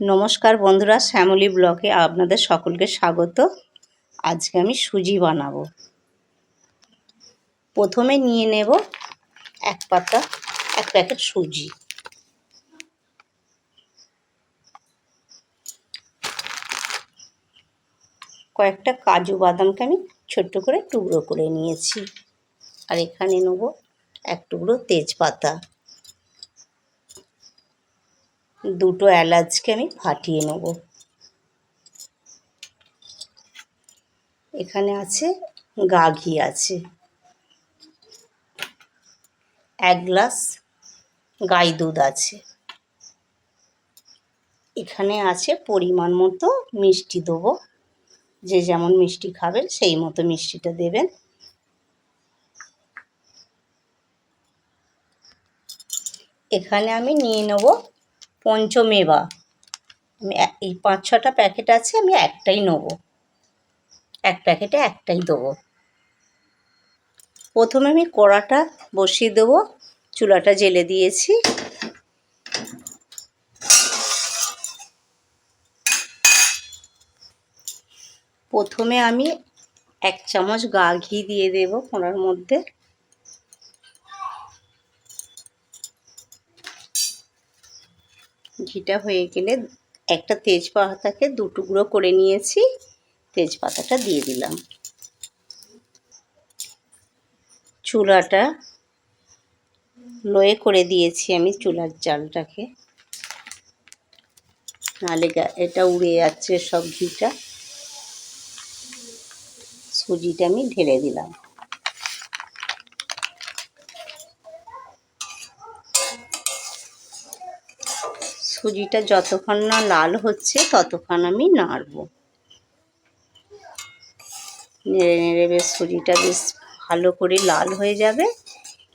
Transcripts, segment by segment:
নমস্কার বন্ধুরা, শ্যামলী ব্লকে আপনাদের সকলকে স্বাগত। আজকে আমি সুজি বানাবো। প্রথমে নিয়ে নেব এক পাতা, এক প্যাকেট সুজি। কয়েকটা কাজু বাদামকে আমি ছোট্ট করে টুকরো করে নিয়েছি। আর এখানে নেব এক টুকরো তেজপাতা। দুটো এলাচকে আমি ফাটিয়ে নেব। এখানে আছে গা ঘি আছে। এক গ্লাস গাই দুধ আছে। এখানে আছে পরিমাণ মতো মিষ্টি দেবো। যে যেমন মিষ্টি খাবেন সেই মতো মিষ্টিটা দেবেন। এখানে আমি নিয়ে নেব পঞ্চমেবা। আমি এই পাঁচ, ছটা প্যাকেট আছে, আমি একটাই নেব। এক প্যাকেটে একটাই দেবো। প্রথমে আমি কড়াটা বসিয়ে দেবো, চুলাটা জেলে দিয়েছি। প্রথমে আমি এক চামচ গা ঘি দিয়ে দেব কোনার মধ্যে। ঘিটা হয়ে গেলে একটা তেজপাতাকে দু টুকরো করে নিয়েছি, তেজপাতাটা দিয়ে দিলাম। চুলাটা লোয়ে করে দিয়েছি আমি চুলার জালটাকে। নাহলে এটা উড়ে যাচ্ছে সব ঘিটা। সুজিটা আমি ঢেলে দিলাম। সুজিটা যতক্ষণ না লাল হচ্ছে, ততক্ষণ আমি নাড়ব। নেড়ে নেড়ে বেশ সুজিটা বেশ ভালো করে লাল হয়ে যাবে।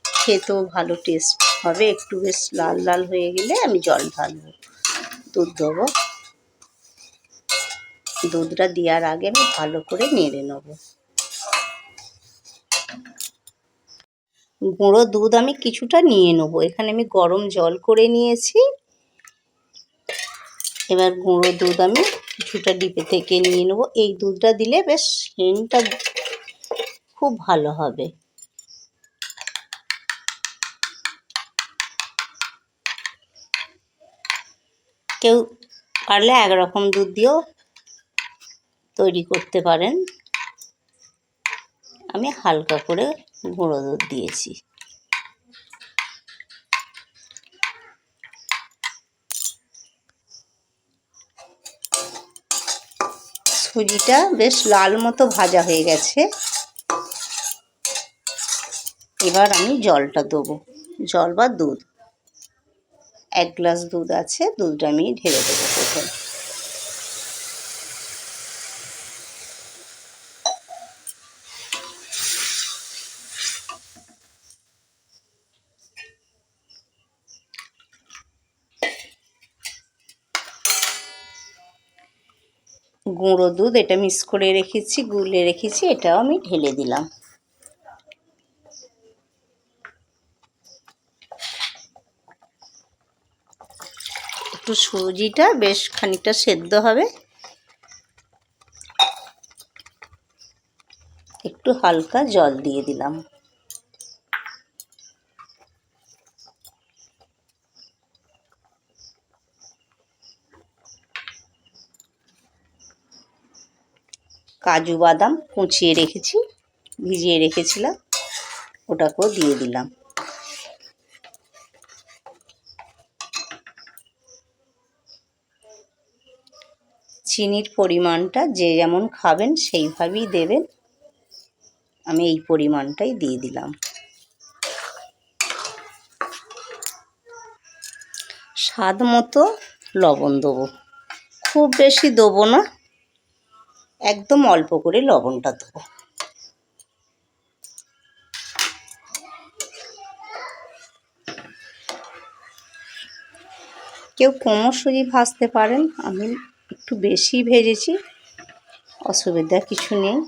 খেতেও ভালো টেস্ট হবে। একটু বেশ লাল লাল হয়ে গেলে আমি জল ঢালবো, দুধ দেবো। দুধটা দেওয়ার আগে আমি ভালো করে নেড়ে নেব। গুঁড়ো দুধ আমি কিছুটা নিয়ে নেব। এখানে আমি গরম জল করে নিয়েছি। এবার গুঁড়ো দুধ আমি কিছুটা ডিপে থেকে নিয়ে নেব। এই দুধটা দিলে বেশ হিনটা খুব ভালো হবে। কেউ পারলে একরকম দুধ দিয়েও তৈরি করতে পারেন। আমি হালকা করে গুঁড়ো দুধ দিয়েছি। সুজিটা বেশ লাল মতো ভাজা হয়ে গেছে। এবার আমি জলটা দেবো। জল বা দুধ। এক গ্লাস দুধ আছে, দুধটা আমি ঢেলে দেবো প্রথমে। গুঁড়ো দুধ, এটা মিক্স করে রেখেছি, গুলে রেখেছি, এটাও আমি ঢেলে দিলাম। একটু সুজিটা বেশ খানিকটা সেদ্ধ হবে। একটু হালকা জল দিয়ে দিলাম। কাজু বাদাম কুচিয়ে রেখেছি, ভিজিয়ে রেখেছিলাম, ওটাকেও দিয়ে দিলাম। চিনির পরিমাণটা যে যেমন খাবেন সেইভাবেই দেবেন, আমি এই পরিমাণটাই দিয়ে দিলাম। স্বাদ মতো লবণ দেবো। খুব বেশি দেবো না একদম অল্প করে লবণটা দেবো। কেউ কোমর সুজি ভাজতে পারেন, আমি একটু বেশি ভেজেছি, অসুবিধা কিছু নেই।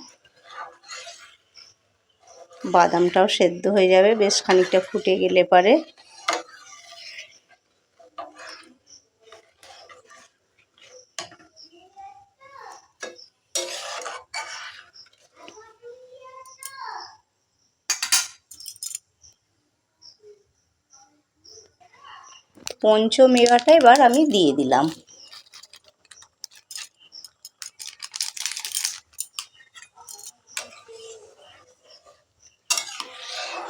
বাদামটাও সেদ্ধ হয়ে যাবে, বেশ খানিকটা ফুটে গেলে পারে। পঞ্চমেওয়াটা এবার আমি দিয়ে দিলাম।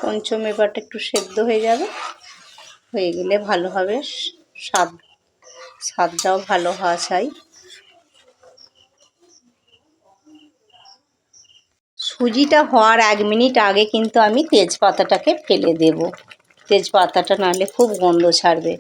পঞ্চমেবারটা একটু সেদ্ধ হয়ে যাবে। হয়ে গেলে ভালো হবে। স্বাদ, স্বাদটাও ভালো হওয়া চাই। সুজিটা হওয়ার এক মিনিট আগে কিন্তু আমি তেজপাতাটাকে ফেলে দেব। তেজপাতাটা নাহলে খুব গন্ধ ছাড়বে।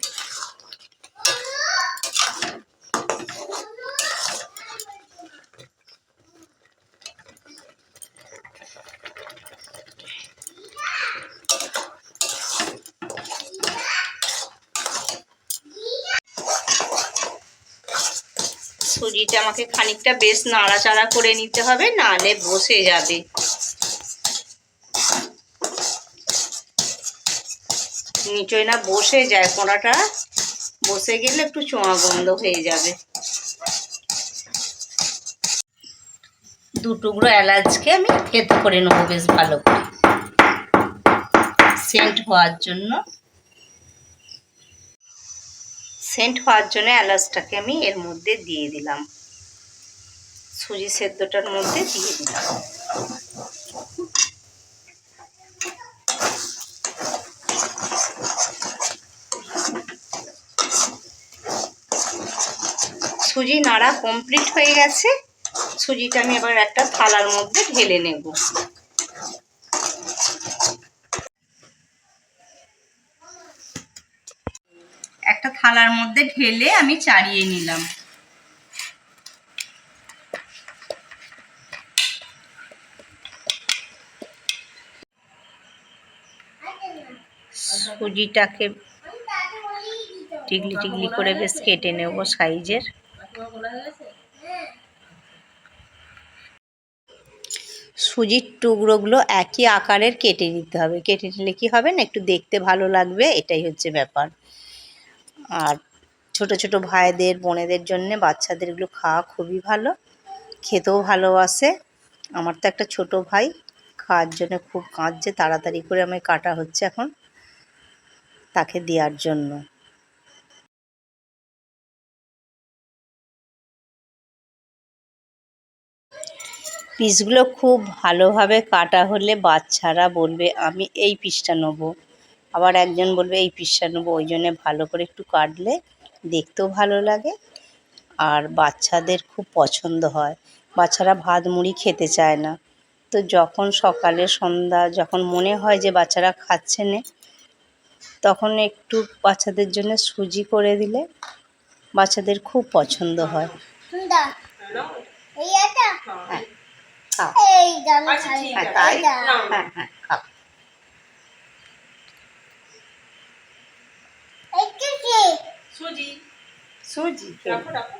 সুজিটা আমাকে খানিকটা বেশ নাড়াচাড়া করে নিতে হবে নাহলে বসে যাবে। নিচয় না বসে যায়, কোড়াটা বসে গেলে একটু চোঁয়া গন্ধ হয়ে যাবে। দু টুকরো এলাচকে আমি থেতো করে নেব বেশ ভালো করে। সেন্ট হওয়ার জন্য। সেন্ট হওয়ার জন্য এলাচটাকে আমি এর মধ্যে দিয়ে দিলাম। সুজি সেদ্ধটার মধ্যে দিয়ে দিলাম। সুজি নাড়া কমপ্লিট হয়ে গেছে। সুজিটা আমি এবার একটা থালার মধ্যে ঢেলে নেব। একটা থালার মধ্যে ঢেলে আমি চাড়িয়ে নিলাম। সুজিটাকে টিকলি টিকলি করে বেশ কেটে নেব সাইজের। সুজির টুকরোগুলো একই আকারের কেটে নিতে হবে। কেটে নিলে কি হবে না? একটু দেখতে ভালো লাগবে, এটাই হচ্ছে ব্যাপার। আর ছোট ছোট ভাইদের, বোনেদের জন্য বাচ্চাদের এগুলো খাওয়া খুবই ভালো, খেতেও ভালোবাসে। আমার তো একটা ছোট ভাই, খাওয়ার জন্য খুব কাঁদছে, তাড়াতাড়ি করে আমায় কাটা হচ্ছে এখন, তাকে দেওয়ার জন্য। পিসগুলো খুব ভালোভাবে কাটা হলে বাচ্চারা বলবে আমি এই পিসটা নেব। আবার একজন বলবে এই পিসটা নেব। ওই জন্যে ভালো করে একটু কাটলে দেখতেও ভালো লাগে। আর বাচ্চাদের খুব পছন্দ হয়। বাচ্চারা ভাত মুড়ি খেতে চায় না। তো যখন সকালে সন্ধ্যা যখন মনে হয় যে বাচ্চারা খাচ্ছে না তখন একটু বাচ্চাদের জন্য সুজি করে দিলে বাচ্চাদের খুব পছন্দ হয়। হ্যাঁ। খাও। হ্যাঁ তাই হ্যাঁ হ্যাঁ খাও। সুজি। সুজি। রাখো রাখো।